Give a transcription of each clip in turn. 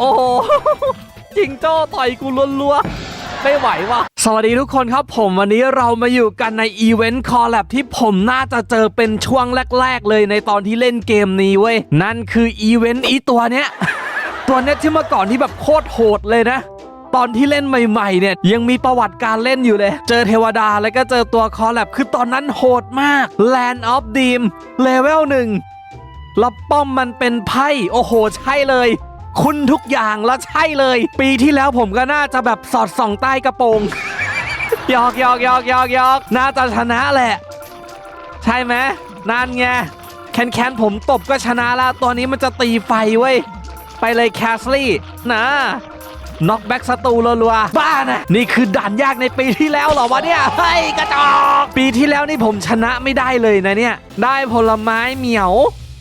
โอ้โหจิงโจ้ต่อยกูรัวๆไม่ไหวว่ะสวัสดีทุกคนครับผมวันนี้เรามาอยู่กันในอีเวนต์คอลแลบที่ผมน่าจะเจอเป็นช่วงแรก ๆ เลยในตอนที่เล่นเกมนี้เว้ย นั่นคืออีเวนต์อีตัวเนี้ย ตัวเนี้ยที่เมื่อก่อนที่แบบโคตรโหดเลยนะตอนที่เล่นใหม่ ๆ เนี่ย ยังมีประวัติการเล่นอยู่เลย เจอเทวดาแล้วก็เจอตัวคอลแลบคือตอนนั้นโหดมาก Land of Dream เลเวลหนึ่งแล้วป้อมมันเป็นไพ่ โอ้โห ใช่เลย คุณทุกอย่างแล้วใช่เลย ปีที่แล้วผมก็น่าจะแบบสอดส่องใต้กระโปรงยอกยอกยอกยอกยอกน่าจะชนะแหละ ใช่ไหมนั่นไงแคนแคนผมตบก็ชนะแล้วตัวนี้มันจะตีไฟเว้ย ไปเลยแคสลี่นะน็อกแบ็กสตูรัวๆบ้านะนี่คือด่านยากในปีที่แล้วเหรอวะเนี่ยเฮ้ยกระจอกปีที่แล้วนี่ผมชนะไม่ได้เลยนะเนี่ย ได้ผลไม้เหมียว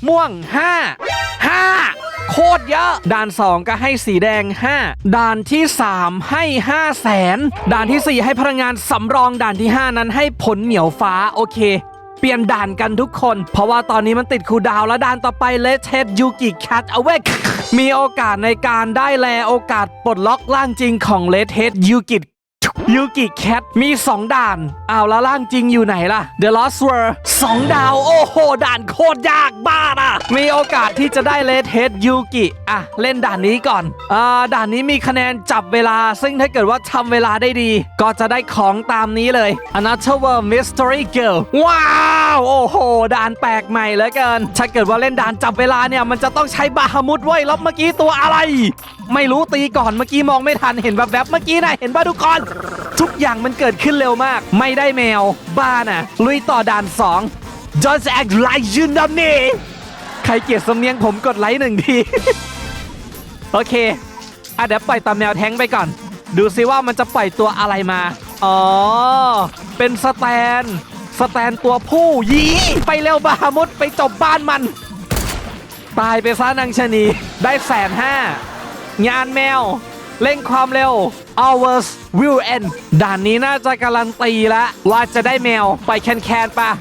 ม่วง 5 5 โคตรเยอะ ด่าน 2 ก็ให้สีแดง 5 ด่านที่ 3 ให้5แสนด่านทีสี่ 4 ให้พลังงานสำรองด่านที่ 5 นั้นให้ผลเหมียวฟ้าโอเค เปลี่ยนด่านกันทุกคน เพราะว่าตอนนี้มันติดคูดาวแล้วด่านต่อไปเลเทสยูกิแคทเอาเวกมีโอกาสในการได้แลโอกาสปลดล็อกร่างจริงของเลเทสยูกิ ยูกิแคทมี 2 ด่านอ้าวแล้วร่างจริงอยู่ไหนล่ะ The Lost World 2ดาว โอ้โห ด่านโคตรยากบ้าอะ มีโอกาสที่จะได้เลเทสยูกิอะ เล่นด่านนี้ก่อนอ่าด่านนี้มีคะแนนจับเวลา ซึ่งถ้าเกิดว่าทำเวลาได้ดี ก็จะได้ของตามนี้เลย Another World Mystery Girl ว้าว โอ้โห ด่านแปลกใหม่เหลือเกิน ถ้าเกิดว่าเล่นด่านจับเวลาเนี่ย มันจะต้องใช้บาฮามุดไว้แล้วเมื่อกี้ตัวอะไร ไม่รู้ตีก่อนเมื่อกี้มองไม่ทันเห็นแบบแบบเมื่อกี้นะเห็นป่ะทุกคนทุกอย่างมันเกิดขึ้นเร็วมาก ไม่ได้แมว บ้าน่ะ ลุยต่อด่าน2 Just act like you know me ใครเกลียดสำเนียงผมกดไลค์หนึ่งที โอเคอะเดี๋ยวปล่อยตามแนวแท้งไปก่อน ดูซิว่ามันจะปล่อยตัวอะไรมา อ๋อ เป็นสแตน สแตนตัวผู้ยีไปเร็วบาฮามุดไปจบบ้านมัน ตายไปซะนางชะนี ได้แสนห้างานแมว เร่งความเร็ว hours will end ด่านนี้น่าจะการันตีแล้วว่าจะได้แมวไปแคนแคนปะ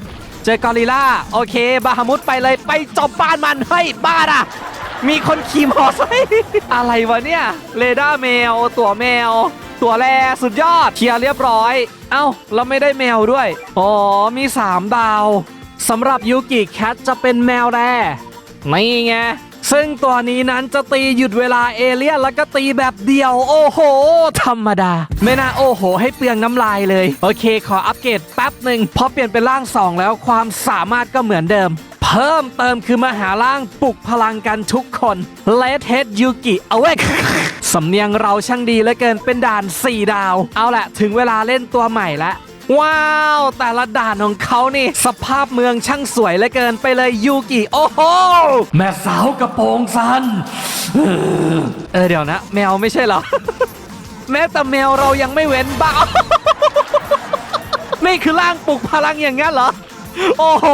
เจอกอริลล่า โอเค บาฮามุดไปเลยไปจบบ้านมันเฮ้ยบ้าอะมีคนขี่มอไซค์อะไรวะเนี่ยเรดาร์แมว ตัวแมว ตัวแรสุดยอดเคลียร์เรียบร้อย เอ้าเราไม่ได้แมวด้วย อ๋อ มี 3 ดาวสำหรับยูกิแคทจะเป็นแมวแร่นี่ไง ซึ่งตัวนี้นั้นจะตีหยุดเวลาเอเลี่ยนแล้วก็ตีแบบเดียว โอ้โห ธรรมดา ไม่น่าโอ้โห ให้เปลืองน้ำลายเลย โอเค ขออัปเกรดแป๊บหนึ่งพอเปลี่ยนเป็นร่าง 2 แล้วความสามารถก็เหมือนเดิม เพิ่มเติมคือมาหาร่างปลุกพลังกันทุกคนเลเทสยูกิเอาเวกสำเนียงเราช่างดีเหลือเกินเป็นด่าน 4 ดาว เอาละถึงเวลาเล่นตัวใหม่ละ ว้าว แต่ละด่านของเขานี่ สภาพเมืองช่างสวยเหลือเกินไปเลยยูกิโอ้โหแม่สาวกระโปรงสันเออเดี๋ยวนะ แมวไม่ใช่เหรอ แม้แต่แมวเรายังไม่เว้นบ้านี่คือร่างปลุกพลังอย่างงั้นเหรอโอ้โห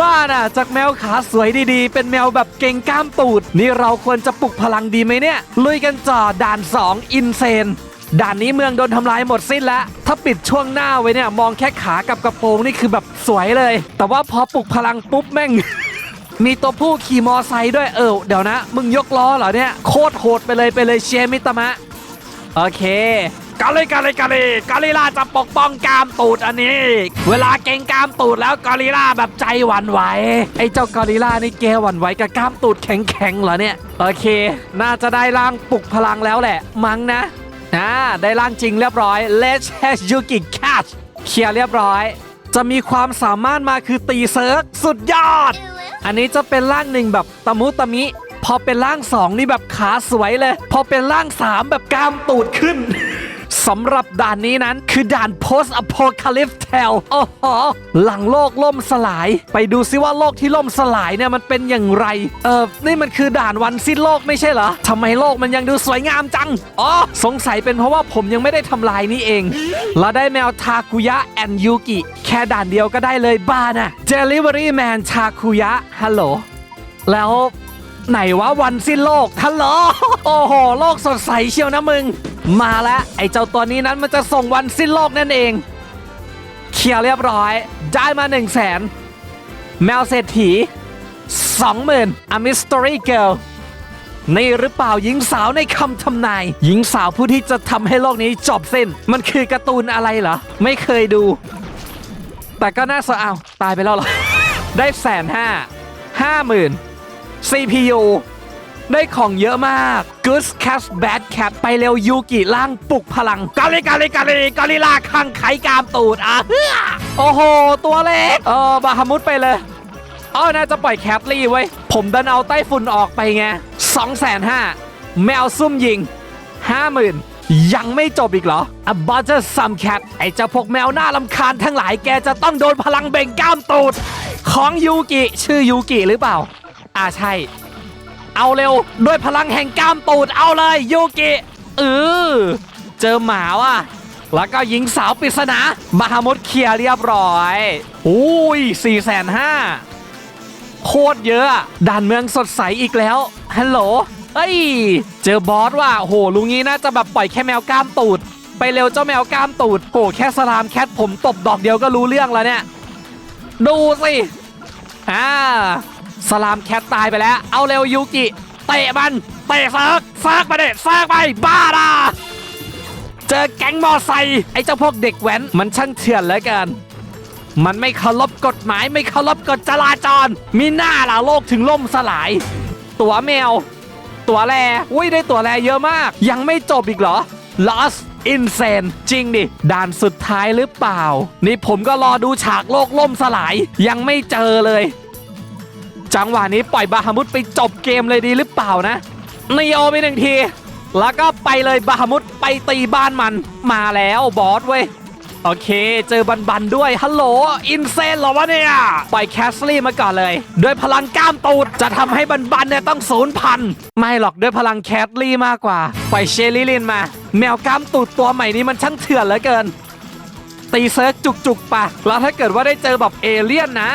มาน่ะ จากแมวขาสวยดีๆ เป็นแมวแบบเก่งกล้ามตูด นี่เราควรจะปลุกพลังดีไหมเนี่ย ลุยกันจ่อด่าน 2 อินเซน ด่านนี้เมืองโดนทำลายหมดสิ้นแล้ว ถ้าปิดช่วงหน้าไว้เนี่ย มองแค่ขากับกระโปรงนี่คือแบบสวยเลย แต่ว่าพอปลุกพลังปุ๊บแม่ง มีตัวผู้ขี่มอไซค์ด้วยเออเดี๋ยวนะ มึงยกล้อเหรอเนี่ย โคตรโหดไปเลยไปเลยเชียร์มิตมะ โอเคกาลยกาลยกาลยกาลิล่าจะปกป้องกามตูดอันนี้ เวลาเก่งกามตูดแล้วกาลิล่าแบบใจหวั่นไหวไอ้เจ้ากาลิล่านี่แกหวั่นไหวกับกามตูดแข็งๆเหรอเนี่ย โอเค น่าจะได้ร่างปลุกพลังแล้วแหละ มั้งนะ อ่าได้ร่างจริงเรียบร้อย Let's have Yuki Catch เคลียร์เรียบร้อย จะมีความสามารถมาคือตีเซิร์กสุดยอด อันนี้จะเป็นร่างหนึ่งแบบตะมุตะมิ พอเป็นร่างสองนี่แบบขาสวยเลย พอเป็นร่างสามแบบกล้ามตูดขึ้น สำหรับด่านนี้นั้นคือด่าน post apocalypse tale โอ้โหหลังโลกล่มสลาย ไปดูซิว่าโลกที่ล่มสลายเนี่ยมันเป็นอย่างไร เออนี่มันคือด่านวันสิ้นโลกไม่ใช่เหรอทำไมโลกมันยังดูสวยงามจัง อ๋อ สงสัยเป็นเพราะว่าผมยังไม่ได้ทำลายนี่เอง เราได้แมวทาคุยะแอนยูกิ แค่ด่านเดียวก็ได้เลยบ้านะ Delivery Man ทาคุยะฮัลโหลแล้ว ไหนวะวันสิ้นโลกฮัลโหลโอ้โห โลกสดใสเชียวนะมึง มาแล้วไอ้เจ้าตัวนี้นั้นมันจะส่งวันสิ้นโลกนั่นเอง เคลียร์เรียบร้อย ได้มา1 0 0 0 0แสนแมวเศรษฐี20,000 A Mystery Girl นี่หรือเปล่าหญิงสาวในคำทำนาย หญิงสาวผู้ที่จะทำให้โลกนี้จบสิ้น มันคือการ์ตูนอะไรเหรอ ไม่เคยดู แต่ก็น่าสะเอาตายไปแล้วเหรอ ได้แสนห้าห้าหมื่น CPU ได้ของเยอะมาก Good Cat Bad Cat ไปเร็วยูกิล่างปลุกพลังกาลิกาลิกาลิกาลิลาข้างไขกามตูดอะโอ้โห ตัวเล็ก เออบาฮามุดไปเลยเออน่าจะปล่อยแคทลี่ไว้ ผมดันเอาไต้ฝุ่นออกไปไงสองแสนห้าแมวซุ่มยิงห้าหมื่นยังไม่จบอีกเหรอ A Butter Some Cat ไอ้เจ้าพวกแมวหน้าลำคาญทั้งหลายแกจะต้องโดนพลังเบ่งก้ามตูด ของยูกิ ชื่อยูกิหรือเปล่า อ่าใช่ เอาเร็วด้วยพลังแห่งกล้ามตูดเอาเลยยูกิเออเจอหมาว่ะแล้วก็หญิงสาวปริศนาบาฮามุดเคลียร์เรียบร้อยอุ้ยสี่แสนห้าโคตรเยอะอะด่านเมืองสดใสอีกแล้วฮัลโหลเอ้ย เจอบอสว่ะโหลุงนี้น่าจะแบบปล่อยแค่แมวกล้ามตูด ไปเร็วเจ้าแมวกล้ามตูดโหแค่สลามแคทผมตบดอกเดียวก็รู้เรื่องแล้วเนี่ย ดูสิอ่า สลามแคทตายไปแล้ว เอาเร็วยูกิเตะมันเตะเซิร์กเซิร์กไปเด็ดเซิร์กไปบ้าด่าเจอแก๊งมอไซค์ไอ้เจ้าพวกเด็กแว้นมันช่างเถื่อนเหลือเกินมันไม่เคารพกฎหมายไม่เคารพกฎจราจร มีหน้าล่ะโลกถึงล่มสลาย ตัวแมว ตัวแรอุ้ยได้ตัวแรเยอะมาก ยังไม่จบอีกเหรอ Lost Insane จริงดิ ด่านสุดท้ายหรือเปล่า นี่ผมก็รอดูฉากโลกล่มสลาย ยังไม่เจอเลย จังหวะนี้ปล่อยบาฮามุดไปจบเกมเลยดีหรือเปล่านะนีโอไปหนึ่งที แล้วก็ไปเลยบาฮามุดไปตีบ้านมันมาแล้วบอสเว้ยโอเค เจอบันบันด้วย ฮัลโหล อินเซนเหรอวะเนี่ย ปล่อยแคสลี่มาก่อนเลย ด้วยพลังก้ามตูด จะทำให้บันบันเนี่ยต้องศูนย์พัน ไม่หรอกด้วยพลังแคสลี่มากกว่า ปล่อยเชลลี่ลินมา แมวก้ามตูดตัวใหม่นี้มันช่างเถื่อนเหลือเกิน ตีเซิร์กจุกๆปะแล้วถ้าเกิดว่าได้เจอแบบเอเลี่ยนนะ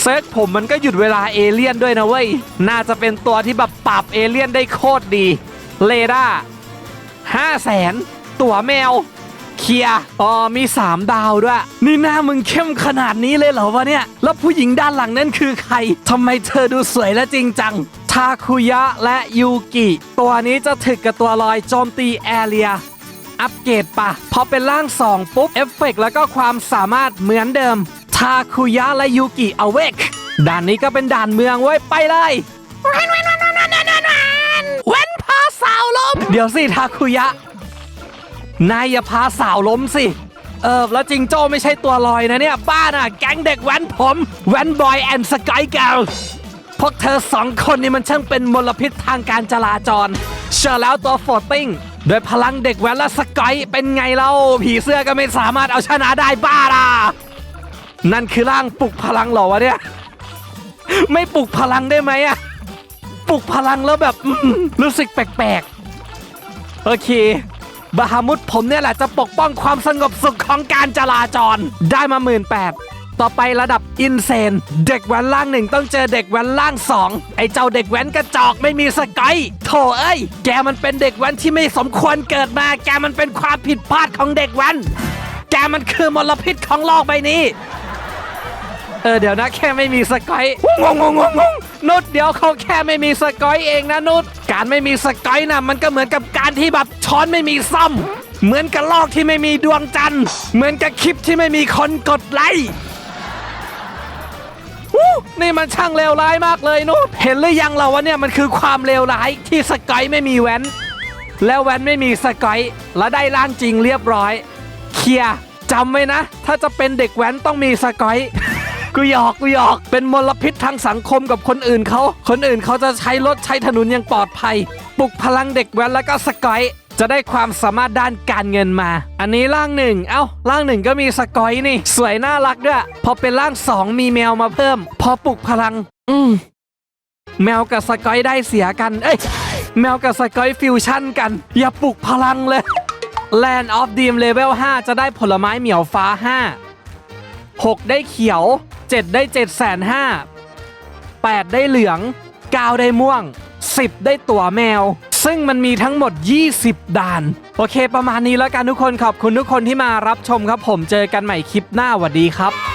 เซิร์กผมมันก็หยุดเวลาเอเลี่ยนด้วยนะเว้ย น่าจะเป็นตัวที่แบบปราบเอเลี่ยนได้โคตรดีเลด้าห้าแสนตัวแมวเคลียร์อ๋อมี 3 ดาวด้วย นี่หน้ามึงเข้มขนาดนี้เลยเหรอวะเนี่ย แล้วผู้หญิงด้านหลังนั่นคือใครทำไมเธอดูสวยและจริงจัง ทาคุยะและยูกิ ตัวนี้จะถึกกับตัวลอยโจมตีแอเรีย อัปเกรดปะพอเป็นร่าง 2 ปุ๊บ เอฟเฟกต์แล้วก็ความสามารถเหมือนเดิม ทาคุยะและยูกิอเวกด่านนี้ก็เป็นด่านเมืองเว้ย ไปเลยเว้นพาสาวล้ม เดี๋ยวสิทาคุยะ นายอย่าพาสาวล้มสิ เออ แล้วจิงโจ้ไม่ใช่ตัวลอยนะเนี่ย บ้าน่ะ แก๊งเด็กแว้นผม แว้นบอยแอนด์สกายเกลพวกเธอสองคนนี่มันช่างเป็นมลพิษทางการจราจร เชื่อแล้วตัวโฟตติ้ง โดยพลังเด็กแว้นและสกายเป็นไงเล่าผีเสื้อก็ไม่สามารถเอาชนะได้บ้าล่ะนั่นคือร่างปลุกพลังหรอวะเนี่ย ไม่ปลุกพลังได้ไหมอะปลุกพลังแล้วแบบรู้สึกแปลกๆ โอเคบาฮามุดผมเนี่ยแหละจะปกป้องความสงบสุขของการจราจร ได้มาหมื่นแปด ต่อไประดับอินเซน เด็กแว้นล่างหนึ่งต้องเจอเด็กแว้นล่างสองไอ้เจ้าเด็กแว้นกระจอกไม่มีสกอยโถเอ้ย แกมันเป็นเด็กแว้นที่ไม่สมควรเกิดมา แกมันเป็นความผิดพลาดของเด็กแว้น แกมันคือมลพิษของโลกใบนี้ เออเดี๋ยวนะแค่ไม่มีสกอยงงงงงงงนุดเดี๋ยวเขาแค่ไม่มีสกอยเองนะนุดการไม่มีสกอยนะมันก็เหมือนกับการที่แบบช้อนไม่มีซ่อมเหมือนกับลอกที่ไม่มีดวงจันทร์ เหมือนกับคลิปที่ไม่มีคนกดไลค์ นี่มันช่างเลวร้ายมากเลยนุดเห็นหรือยังเราว่าเนี่ยมันคือความเลวร้ายที่สกอยไม่มีแว้น แล้วแว้นไม่มีสกอยแล้วได้ร่างจริงเรียบร้อย เคลียร์จำไว้นะ ถ้าจะเป็นเด็กแว้นต้องมีสกอยกูหยอกกูหยอกเป็นมลพิษทางสังคมกับคนอื่นเขาคนอื่นเขาจะใช้รถใช้ถนนอย่างปลอดภัย ปลุกพลังเด็กแว้นแล้วก็สกอย จะได้ความสามารถด้านการเงินมา อันนี้ร่างหนึ่ง เอ้า ร่างหนึ่งก็มีสกอยนี่ สวยน่ารักด้วย พอเป็นร่างสองมีแมวมาเพิ่ม พอปลุกพลัง อืมแมวกับสกอยได้เสียกัน เอ้ย แมวกับสกอยฟิวชั่นกัน อย่าปลุกพลังเลย Land of Dream Level 5 จะได้ผลไม้เหมียวฟ้า 5 6 ได้เขียว 7 ได้7 5 0 0 0 8 ได้เหลือง 9 ได้ม่วง 10 ได้ตั๋วแมว ซึ่งมันมีทั้งหมด 20 ด่าน โอเค ประมาณนี้แล้วกันทุกคนขอบคุณทุกคนที่มารับชมครับ ผมเจอกันใหม่คลิปหน้าสวัสดีครับ